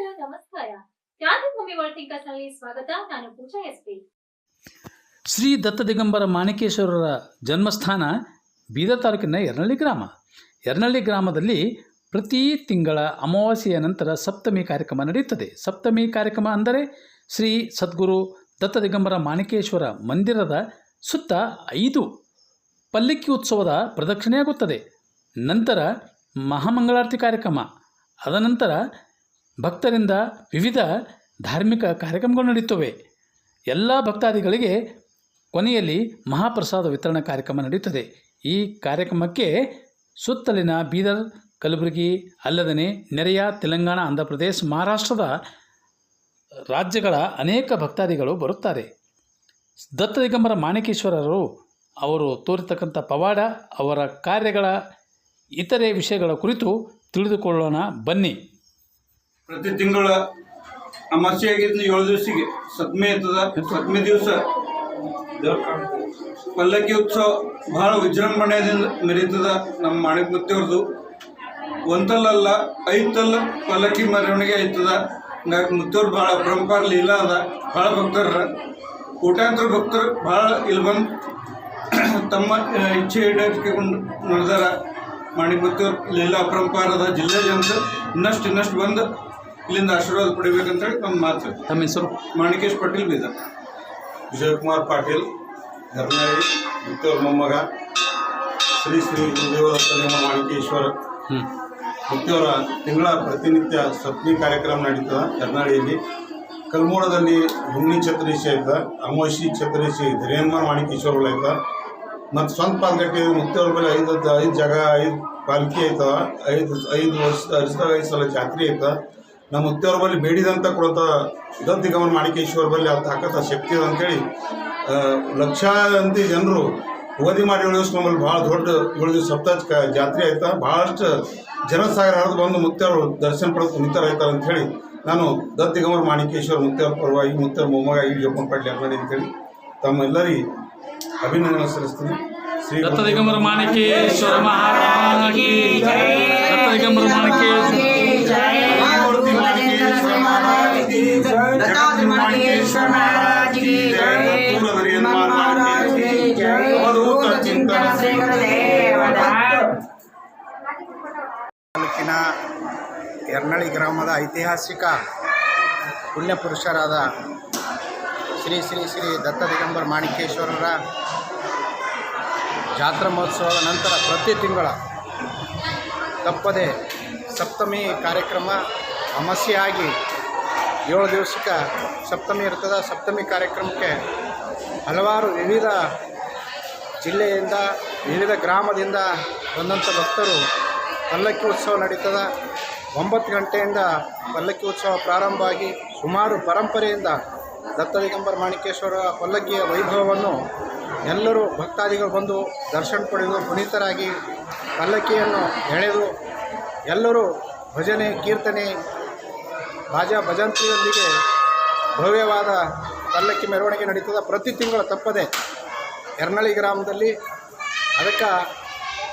ನಮಸ್ಕಾರ. ವರ್ಲ್ಡ್ ಸ್ವಾಗತ. ನಾನು ಪೂಜಾ ಎಸ್ ಪಿ. ಶ್ರೀ ದತ್ತ ದಿಗಂಬರ ಮಾಣಿಕೇಶ್ವರರ ಜನ್ಮಸ್ಥಾನ ಬೀದರ್ ತಾಲೂಕಿನ ಎರ್ನಳ್ಳಿ ಗ್ರಾಮ. ಎರ್ನಳ್ಳಿ ಗ್ರಾಮದಲ್ಲಿ ಪ್ರತಿ ತಿಂಗಳ ಅಮಾವಾಸ್ಯೆಯ ನಂತರ ಸಪ್ತಮಿ ಕಾರ್ಯಕ್ರಮ ನಡೆಯುತ್ತದೆ. ಸಪ್ತಮಿ ಕಾರ್ಯಕ್ರಮ ಅಂದರೆ ಶ್ರೀ ಸದ್ಗುರು ದತ್ತ ದಿಗಂಬರ ಮಾಣಿಕೇಶ್ವರ ಮಂದಿರದ ಸುತ್ತ ಐದು ಪಲ್ಲಕ್ಕಿ ಉತ್ಸವದ ಪ್ರದಕ್ಷಿಣೆಯಾಗುತ್ತದೆ. ನಂತರ ಮಹಾಮಂಗಳಾರತಿ ಕಾರ್ಯಕ್ರಮ. ಅದನಂತರ ಭಕ್ತರಿಂದ ವಿವಿಧ ಧಾರ್ಮಿಕ ಕಾರ್ಯಕ್ರಮಗಳು ನಡೆಯುತ್ತವೆ ಎಲ್ಲ ಭಕ್ತಾದಿಗಳಿಗೆ ಕೊನೆಯಲ್ಲಿ ಮಹಾಪ್ರಸಾದ ವಿತರಣಾ ಕಾರ್ಯಕ್ರಮ ನಡೆಯುತ್ತದೆ ಈ ಕಾರ್ಯಕ್ರಮಕ್ಕೆ ಸುತ್ತಲಿನ ಬೀದರ್, ಕಲಬುರಗಿ, ಅಲ್ಲದನೆ ನೆರೆಯ ತೆಲಂಗಾಣ ಆಂಧ್ರ ಪ್ರದೇಶ ಮಹಾರಾಷ್ಟ್ರದ ರಾಜ್ಯಗಳ ಅನೇಕ ಭಕ್ತಾದಿಗಳು ಬರುತ್ತಾರೆ. ದತ್ತ ದಿಗಂಬರ ಮಾಣಿಕೇಶ್ವರರು ಅವರು ತೋರಿತಕ್ಕಂಥ ಪವಾಡ, ಅವರ ಕಾರ್ಯಗಳ ಇತರೆ ವಿಷಯಗಳ ಕುರಿತು ತಿಳಿದುಕೊಳ್ಳೋಣ. ಬನ್ನಿ. ಪ್ರತಿ ತಿಂಗಳ ಅಮಾಸ್ಯೆಯಾಗಿದ್ದು ಏಳು ದಿವಸಿಗೆ ಸದ್ಮೆ ಇರ್ತದ. ಸದ್ಮೆ ದಿವಸ ಪಲ್ಲಕ್ಕಿ ಉತ್ಸವ ಬಹಳ ವಿಜೃಂಭಣೆಯಿಂದ ಮೆರೀತದ ನಮ್ಮ ಮಾಣಿಕ ಮುತ್ತಿಯವ್ರದ್ದು ಒಂದಲ್ಲ ಐದಲ್ಲ ಪಲ್ಲಕ್ಕಿ ಮೆರವಣಿಗೆ ಆಯ್ತದ. ಹಂಗಾಗಿ ಮುತ್ತವ್ರು ಭಾಳ ಪರಂಪರ ಲೀಲಾ ಅದ. ಭಾಳ ಭಕ್ತರ. ಕೋಟ್ಯಾಂತರ ಭಕ್ತರು ಭಾಳ ಇಲ್ಲಿ ಬಂದು ತಮ್ಮ ಇಚ್ಛೆ ಈಡೇರಿಸಿಕೊಂಡು ನಡೆದಾರ ಮಾಣಿಕ ಮುತ್ತಿಯವ್ರ ಲೀಲಾ ಪರಂಪರದ ಜಿಲ್ಲೆ ಜನರು ಇನ್ನಷ್ಟು ಇನ್ನಷ್ಟು ಬಂದು ಇಲ್ಲಿಂದ ಆಶೀರ್ವಾದ ಪಡಿಬೇಕಂತೇಳಿ ನಮ್ಮ ಮಾತು ತಮ್ಮ ಹೆಸರು? ಮಾಣಿಕೇಶ್ ಪಾಟೀಲ್ ಬೀದ ವಿಜಯಕುಮಾರ್ ಪಾಟೀಲ್ ಧರ್ಮಳಿ ಮತ್ತವ್ರ ಮೊಮ್ಮಗ ಶ್ರೀ ಶ್ರೀ ನೇಮ ಮಾಣಿಕೇಶ್ವರ. ಹ್ಞೂ ಮುತ್ತಿಯವರ ತಿಂಗಳ ಪ್ರತಿನಿತ್ಯ ಸಪ್ನಿ ಕಾರ್ಯಕ್ರಮ ನಡೀತದೆ ಯರ್ನಾಳಿಯಲ್ಲಿ ಕಲ್ಮೋಡದಲ್ಲಿ ಹುಣ್ಣಿ ಛತ್ರೀಶಿ ಐತ ಅಮೋಶಿ ಛತ್ರೀಶಿ ಧೀರೇಂದ್ರ ಮಾಣಿಕೇಶ್ವರ ಐತ ಮತ್ತು ಸ್ವಂತ ಪಾಲ್ಗಟ್ಟಿ ಮುಕ್ತವ್ರ ಮೇಲೆ ಐದು ಐದು ಜಾಗ ಐದು ಪಾಲ್ಕಿ ಐತ ಐದು ಐದು ವರ್ಷ ವರ್ಷದಾಗ ಐದು ಸಲ ಜಾತ್ರೆ ಐತ ನಮ್ಮ ಮುಕ್ತಿಯವ್ರ ಬಳಿ ಬೇಡಿದಂತ ದತ್ತಿ ಗಮನ ಮಾಣಿಕೇಶ್ವರ ಬಳಿ ಅದು ತಾಕತ್ತ ಶಕ್ತಿ ಅದ ಅಂತೇಳಿ ಲಕ್ಷಾಂತಿ ಜನರು ಓದಿ ಮಾಡಿ ಏಳು ದಿವಸ ನಮ್ಮಲ್ಲಿ ಭಾಳ ದೊಡ್ಡ ಏಳು ದಿವಸ ಸಪ್ತಾಹ ಜಾತ್ರೆ ಆಯ್ತಾ. ಭಾಳಷ್ಟು ಜನಸಾಗರ ಹರಿದು ಬಂದು ಮುಕ್ತಿಯವರು ದರ್ಶನ ಪಡೆದು ಕುಣಿತಾರ ಆಯ್ತಾರೆ ಅಂಥೇಳಿ ನಾನು ದತ್ತಿಗಮರ್ ಮಾಣಿಕೇಶ್ವರ ಮುಕ್ತಿಯವ್ರ ಪರವಾಗಿ ಮುಕ್ತಿಯವ್ರ ಮೊಮ್ಮಗ ಈ ಜೋಪನ್ ಪಾಟ್ಲಿ ಅರ್ನಾಡಿ ಅಂತೇಳಿ ತಮ್ಮೆಲ್ಲರಿಗೆ ಅಭಿನಂದನೆ ಸಲ್ಲಿಸ್ತೀನಿ. ಶ್ರೀ ದತ್ತ ದಿಗಂಬರ ಮಾಣಿಕೇಶ್ವರ ಮಹಾರಾಜ ಯರ್ನಳ್ಳಿ ಗ್ರಾಮದ ಐತಿಹಾಸಿಕ ಪುಣ್ಯಪುರುಷರಾದ ಶ್ರೀ ಶ್ರೀ ಶ್ರೀ ದತ್ತ ದಿಗಂಬರ್ ಮಾಣಿಕೇಶ್ವರರ ಜಾತ್ರಾ ಮಹೋತ್ಸವದ ನಂತರ ಪ್ರತಿ ತಿಂಗಳ ತಪ್ಪದೆ ಸಪ್ತಮಿ ಕಾರ್ಯಕ್ರಮ ಅಮಾಸ್ಯೆಯಾಗಿ ಏಳು ದಿವಸಕ್ಕೆ ಸಪ್ತಮಿ ಇರ್ತದೆ. ಸಪ್ತಮಿ ಕಾರ್ಯಕ್ರಮಕ್ಕೆ ಹಲವಾರು ವಿವಿಧ ಜಿಲ್ಲೆಯಿಂದ, ವಿವಿಧ ಗ್ರಾಮದಿಂದ ಬಂದಂಥ ಭಕ್ತರು ಪಲ್ಲಕ್ಕಿ ಉತ್ಸವ ನಡೀತದೆ. ಒಂಬತ್ತು ಗಂಟೆಯಿಂದ ಪಲ್ಲಕ್ಕಿ ಉತ್ಸವ ಪ್ರಾರಂಭ ಆಗಿ ಸುಮಾರು ಪರಂಪರೆಯಿಂದ ದತ್ತ ದಿಗಂಬರ ಮಾಣಿಕೇಶ್ವರ ಪಲ್ಲಕ್ಕಿಯ ವೈಭವವನ್ನು ಎಲ್ಲರೂ ಭಕ್ತಾದಿಗಳು ಬಂದು ದರ್ಶನ ಪಡೆದು ಪುನೀತರಾಗಿ ಪಲ್ಲಕ್ಕಿಯನ್ನು ಎಳೆದು ಎಲ್ಲರೂ ಭಜನೆ, ಕೀರ್ತನೆ ಬಾಜಾ ಭಜಂತ್ರಿಯೊಂದಿಗೆ ಭವ್ಯವಾದ ಪಲ್ಲಕ್ಕಿ ಮೆರವಣಿಗೆ ನಡೀತದೆ. ಪ್ರತಿ ತಿಂಗಳು ತಪ್ಪದೆ ಎರ್ನಳ್ಳಿ ಗ್ರಾಮದಲ್ಲಿ ಅದಕ್ಕೆ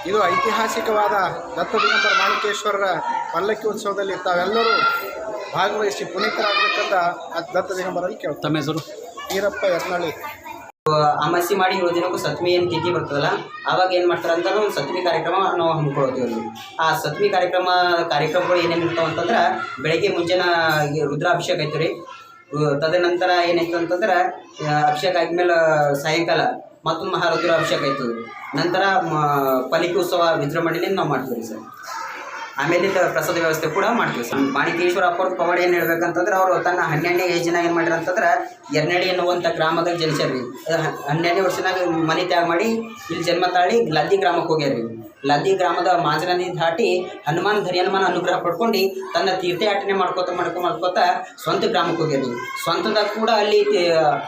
ಇದು ಐತಿಹಾಸಿಕವಾದ ದತ್ತ ದಿಗಂಬರ ಮಾಣಿಕೇಶ್ವರರ ಪಲ್ಲಕ್ಕಿ ಉತ್ಸವದಲ್ಲಿ ತಾವೆಲ್ಲರೂ ಭಾಗವಹಿಸಿ ಪುನೀತರಾಗಬೇಕಂತ ದತ್ತ ದಿಗಂಬರಲ್ಲಿ ಕೇಳ್ತಾರೆ ತಮ್ಮ ಹೆಸರು? ಈರಪ್ಪ ಯತ್ನಾಳಿ. ಅಮಾಸಿ ಮಾಡಿ ಏಳು ದಿನಕ್ಕೂ ಸತ್ಮಿ ಏನು ತಿಥಿ ಬರ್ತದಲ್ಲ ಆವಾಗ ಏನು ಮಾಡ್ತಾರೆ ಅಂತ ಒಂದು ಸತ್ಮಿ ಕಾರ್ಯಕ್ರಮ ನಾವು ಹಮ್ಮಿಕೊಳ್ತೀವಿ ಅಲ್ಲಿ. ಆ ಸತ್ಮಿ ಕಾರ್ಯಕ್ರಮ ಕಾರ್ಯಕ್ರಮಗಳು ಏನೇನು ಇರ್ತಾವೆ ಅಂತಂದ್ರೆ ಬೆಳಗ್ಗೆ ಮುಂಜಾನೆ ರುದ್ರಾಭಿಷೇಕ ಐತೆ ರೀ. ತದನಂತರ ಏನಾಯ್ತು ಅಂತಂದ್ರೆ ಅಭಿಷೇಕ ಆದ್ಮೇಲೆ ಸಾಯಂಕಾಲ ಮತ್ತೊಂದು ಮಹಾರುದ್ರ ಅಭಿಷೇಕ ಆಯ್ತು ನಂತರ ಪಲಿಕೋತ್ಸವ ವಿಜೃಂಭಣೆಯಿಂದ ನಾವು ಮಾಡ್ತೀವಿ ಸರ್. ಆಮೇಲೆ ಪ್ರಸಾದ ವ್ಯವಸ್ಥೆ ಕೂಡ ಮಾಡ್ತೀವಿ ಸರ್. ಮಾಣಿಕೇಶ್ವರ ಅಪ್ಪವ್ರ ಪವಾಡ ಏನು ಹೇಳ್ಬೇಕಂತಂದ್ರೆ ಅವರು ತನ್ನ ಹನ್ನೆರಡನೇ ಏಜಿನಾಗ ಏನು ಮಾಡ್ಯಾರ ಅಂತಂದ್ರೆ ಎರ್ನಡಿ ಎನ್ನುವಂಥ ಗ್ರಾಮದಾಗ ಜನಿಸ್ಯಾರ್ರಿ ಹನ್ನೆರಡನೇ ವರ್ಷನಾಗ ಮನೆ ತ್ಯಾಗ ಮಾಡಿ ಇಲ್ಲಿ ಜನ್ಮ ತಾಳಿ ಲದ್ದಿ ಗ್ರಾಮಕ್ಕೆ ಹೋಗ್ಯಾರ್ರಿ ಲದ್ದಿ ಗ್ರಾಮದ ಮಾಜನದಿ ದಾಟಿ ಹನುಮಾನ್ ಧರಿ ಹನುಮಾನ್ ಅನುಗ್ರಹ ಪಡ್ಕೊಂಡು ತನ್ನ ತೀರ್ಥಯಾಟನೆ ಮಾಡ್ಕೋತ ಮಾಡ್ಕೊ ಮಾಡ್ಕೋತ ಸ್ವಂತ ಗ್ರಾಮಕ್ಕೆ ಹೋಗ್ಯಾರ್ರಿ ಸ್ವಂತದಾಗ ಕೂಡ ಅಲ್ಲಿ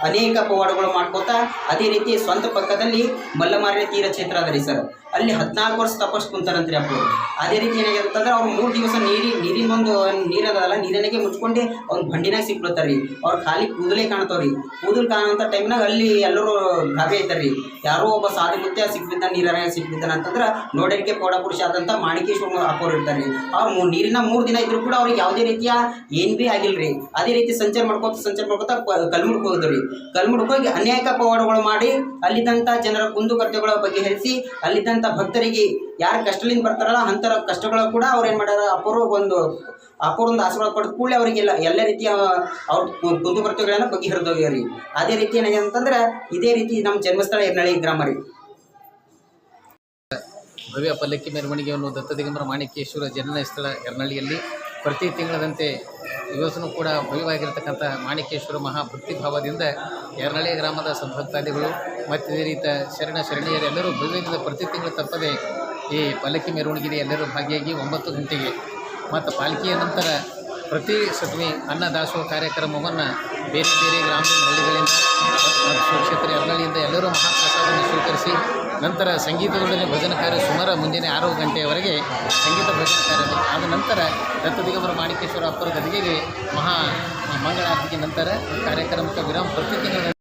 ಅನೇಕ ಪವಾಡಗಳು ಮಾಡ್ಕೋತ ಅದೇ ರೀತಿ ಸ್ವಂತ ಪಕ್ಕದಲ್ಲಿ ಮಲ್ಲಮಾರ್ಯ ತೀರ ಕ್ಷೇತ್ರ ಅದ ರೀ ಸರ್. ಅಲ್ಲಿ ಹದಿನಾಲ್ಕು ವರ್ಷ ತಪಸ್ ಕುಂತಾರಂತ್ರಿ ಅಪ್ಪರು. ಅದೇ ರೀತಿ ಏನಾಗಿದೆ ಅಂತಂದ್ರೆ ಅವ್ರು ಮೂರು ದಿವಸ ನೀರಿ ನೀರಿನ ಒಂದು ನೀರದಲ್ಲ ನೀರಿನಾಗೆ ಮುಚ್ಕೊಂಡು ಅವ್ನ ಬಂಡಿನಾಗ ಸಿಕ್ಬಿಡ್ತಾರ್ರಿ. ಅವ್ರ ಖಾಲಿ ಕೂದಲೇ ಕಾಣ್ತಾವ್ರಿ. ಕೂದಲು ಕಾಣುವಂಥ ಟೈಮ್ನಾಗ ಅಲ್ಲಿ ಎಲ್ಲರೂ ಗಾಬೆ ಐತಾರ್ರಿ ಯಾರೋ ಒಬ್ಬ ಸಾಧು ಮುತ್ಯ ಸಿಕ್ಬಿದ್ದ ನೀರಾಗ ಸಿಕ್ಬಿದ್ದಾನೆ ಅಂತಂದ್ರೆ ನೋಡಲಿಕ್ಕೆ ಪೌಡ ಪುರುಷ ಆದಂಥ ಮಾಣಿಕೇಶ್ವರ ಅಪ್ಪವ್ರು ಇರ್ತಾರೆ ಅವ್ರು ನೀರಿನ ಮೂರು ದಿನ ಇದ್ರು ಕೂಡ ಅವ್ರಿಗೆ ಯಾವುದೇ ರೀತಿಯ ಏನು ಭೀ ಆಗಿಲ್ರಿ. ಅದೇ ರೀತಿ ಸಂಚಾರ ಮಾಡ್ಕೋತ ಸಂಚಾರ ಮಾಡ್ಕೋತ ಕಲ್ಮುಡ್ಕ್ ಹೋದ್ರಿ ಕಲ್ಮುಡ್ಕೋಗಿ ಅನೇಕ ಪವಾಡಗಳು ಮಾಡಿ ಅಲ್ಲಿದ್ದಂಥ ಜನರ ಕುಂದುಕರ್ತವೆಗಳ ಬಗ್ಗೆ ಹರಿಸಿ ಅಲ್ಲಿದ್ದಂಥ ಭಕ್ತರಿಗೆ ಯಾರು ಕಷ್ಟದಿಂದ ಬರ್ತಾರಲ್ಲ ಅಂಥರ ಕಷ್ಟಗಳು ಕೂಡ ಅವ್ರು ಏನು ಮಾಡ್ಯಾರ? ಅಪೂರ್ವ ಒಂದು ಅಪೂರ್ವೊಂದು ಆಶೀರ್ವಾದ ಪಡೆದ ಕೂಡಲೇ ಅವರಿಗೆಲ್ಲ ಎಲ್ಲ ರೀತಿಯ, ಅವ್ರ ಕುಂದುಕೊರತೆಗಳನ್ನು ಬಗೆಹರಿದೋಗ್ಯ ರೀ ಅದೇ ರೀತಿ ಏನಂತಂದ್ರೆ ಇದೇ ರೀತಿ ನಮ್ಮ ಜನ್ಮಸ್ಥಳ ಎರ್ನಳ್ಳಿ ಗ್ರಾಮ ರೀ. ಭವ್ಯ ಪಲ್ಲಕ್ಕಿ ಮೆರವಣಿಗೆಯನ್ನು ದತ್ತದಿಗಂಬರ ಮಾಣಿಕೇಶ್ವರ ಜನನ ಸ್ಥಳ ಎರ್ನಳ್ಳಿಯಲ್ಲಿ ಪ್ರತಿ ತಿಂಗಳದಂತೆ ಇವತ್ತೂ ಕೂಡ ಭವ್ಯವಾಗಿರತಕ್ಕಂಥ ಮಾಣಿಕೇಶ್ವರ ಮಹಾಭಕ್ತಿ ಭಾವದಿಂದ ಎರ್ನಳ್ಳಿ ಗ್ರಾಮದ ಸದ್ಭಕ್ತಾದಿಗಳು ಮತ್ತು ಇದೇ ರೀತಿಯ ಶರಣ ಶರಣೀಯರು ಎಲ್ಲರೂ ಭವ್ಯದಿಂದ ಪ್ರತಿ ತಿಂಗಳು ತಪ್ಪದೆ ಈ ಪಾಲಕಿ ಮೆರವಣಿಗೆ ಎಲ್ಲರೂ ಭಾಗಿಯಾಗಿ ಒಂಬತ್ತು ಗಂಟೆಗೆ ಮತ್ತು ಪಾಲಕಿಯ ನಂತರ ಪ್ರತಿ ಸತ್ವಿ ಅನ್ನ ದಾಸೋಹ ಕಾರ್ಯಕ್ರಮವನ್ನು ಬೇರೆ ಬೇರೆ ಗ್ರಾಮೀಣ ಹಳ್ಳಿಗಳಿಂದ ಮತ್ತು ಕ್ಷೇತ್ರ ಎರ್ನಳ್ಳಿಯಿಂದ ಎಲ್ಲರೂ ಮಹಾಪ್ರಸಾದವನ್ನು ಸ್ವೀಕರಿಸಿ ನಂತರ ಸಂಗೀತದೊಡನೆ ಭಜನ ಕಾರ್ಯ ಸುಮಾರು ಮುಂಜಾನೆ ಆರು ಗಂಟೆಯವರೆಗೆ ಸಂಗೀತ ಭಜನ ಕಾರ್ಯ ಆದ ನಂತರ ದತ್ತದಿಗಂಬರ ಮಾಣಿಕೇಶ್ವರ ಅಪ್ಪರ ಗದಿಗೆಗೆ ಮಹಾ ಮಂಗಳಾರತಿಗೆ ನಂತರ ಕಾರ್ಯಕ್ರಮಕ್ಕೆ ವಿರಾಮ ಪ್ರತಿ ತಿಂಗಳ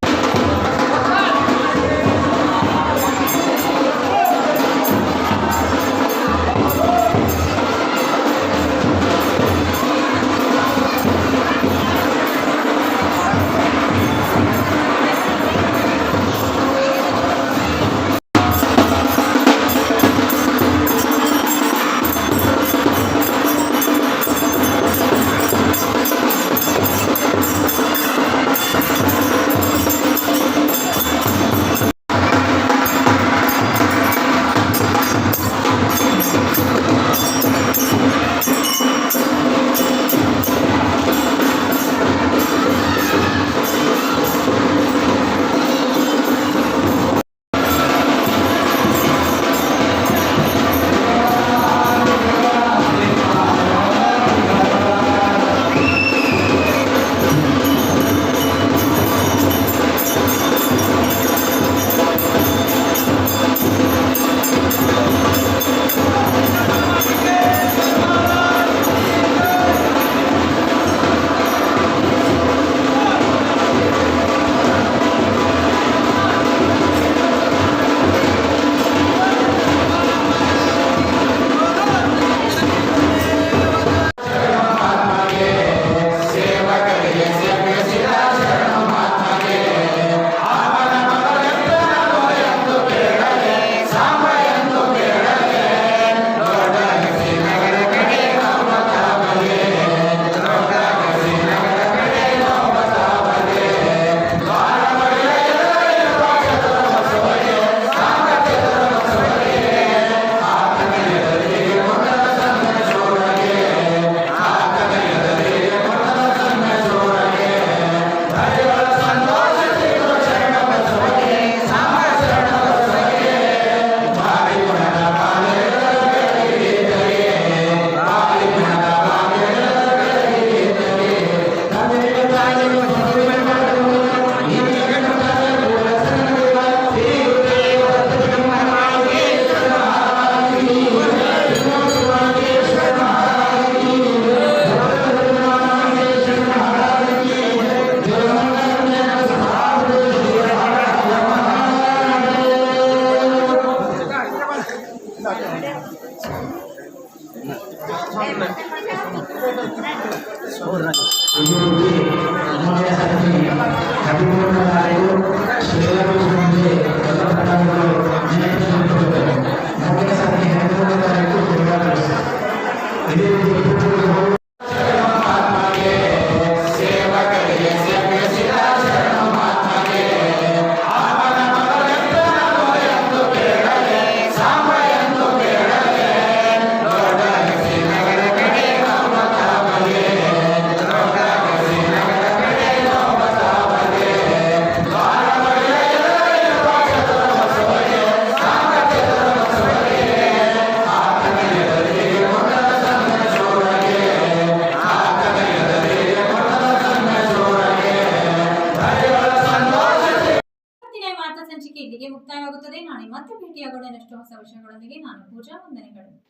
ಇನ್ನಷ್ಟು ಹೊಸ ವಿಷಯಗಳೊಂದಿಗೆ ನಾನು ಪೂಜಾ ವಂದನೆಗಳು.